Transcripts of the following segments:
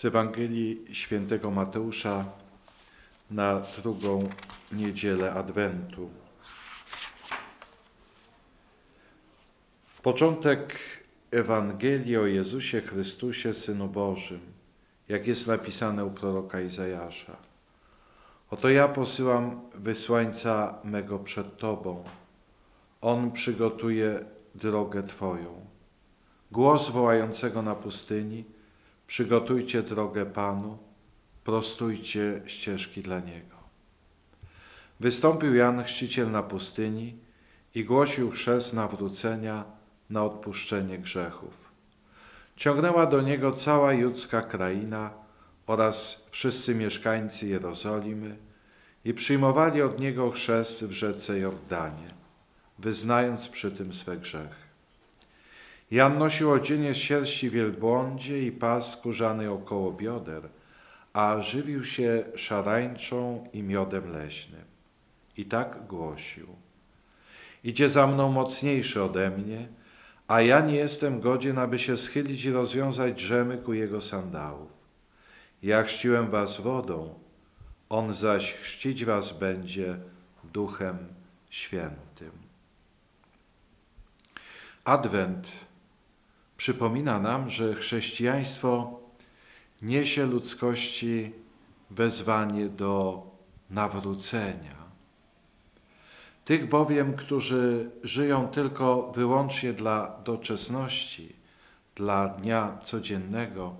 Z Ewangelii świętego Mateusza na drugą niedzielę Adwentu. Początek Ewangelii o Jezusie Chrystusie, Synu Bożym, jak jest napisane u proroka Izajasza. Oto ja posyłam wysłańca mego przed Tobą. On przygotuje drogę Twoją. Głos wołającego na pustyni, przygotujcie drogę Panu, prostujcie ścieżki dla Niego. Wystąpił Jan Chrzciciel na pustyni i głosił chrzest nawrócenia na odpuszczenie grzechów. Ciągnęła do Niego cała judzka kraina oraz wszyscy mieszkańcy Jerozolimy i przyjmowali od Niego chrzest w rzece Jordanie, wyznając przy tym swe grzechy. Jan nosił odzienie z sierści wielbłądzie i pas skórzany około bioder, a żywił się szarańczą i miodem leśnym. I tak głosił. Idzie za mną mocniejszy ode mnie, a ja nie jestem godzien, aby się schylić i rozwiązać rzemyk u jego sandałów. Ja chrzciłem was wodą, on zaś chrzcić was będzie duchem świętym. Adwent przypomina nam, że chrześcijaństwo niesie ludzkości wezwanie do nawrócenia. Tych bowiem, którzy żyją tylko wyłącznie dla doczesności, dla dnia codziennego,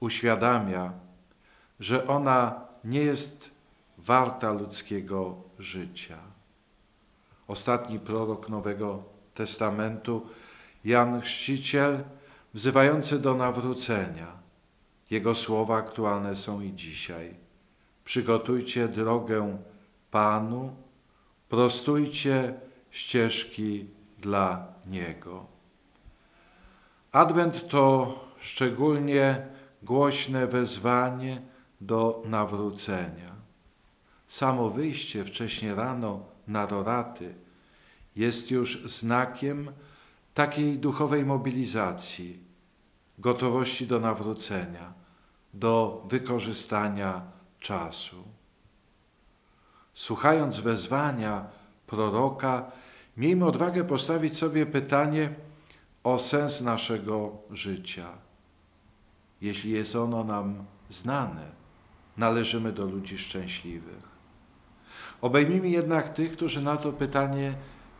uświadamia, że ona nie jest warta ludzkiego życia. Ostatni prorok Nowego Testamentu Jan Chrzciciel, wzywający do nawrócenia. Jego słowa aktualne są i dzisiaj. Przygotujcie drogę Panu, prostujcie ścieżki dla Niego. Adwent to szczególnie głośne wezwanie do nawrócenia. Samo wyjście wcześnie rano na roraty jest już znakiem, takiej duchowej mobilizacji, gotowości do nawrócenia, do wykorzystania czasu. Słuchając wezwania proroka, miejmy odwagę postawić sobie pytanie o sens naszego życia. Jeśli jest ono nam znane, należymy do ludzi szczęśliwych. Obejmijmy jednak tych, którzy na to pytanie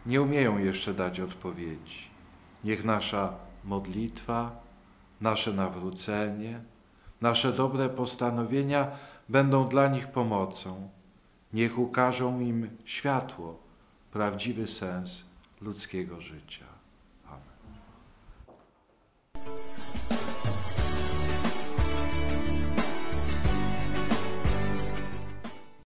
nie umieją jeszcze dać odpowiedzi. Niech nasza modlitwa, nasze nawrócenie, nasze dobre postanowienia będą dla nich pomocą. Niech ukażą im światło, prawdziwy sens ludzkiego życia.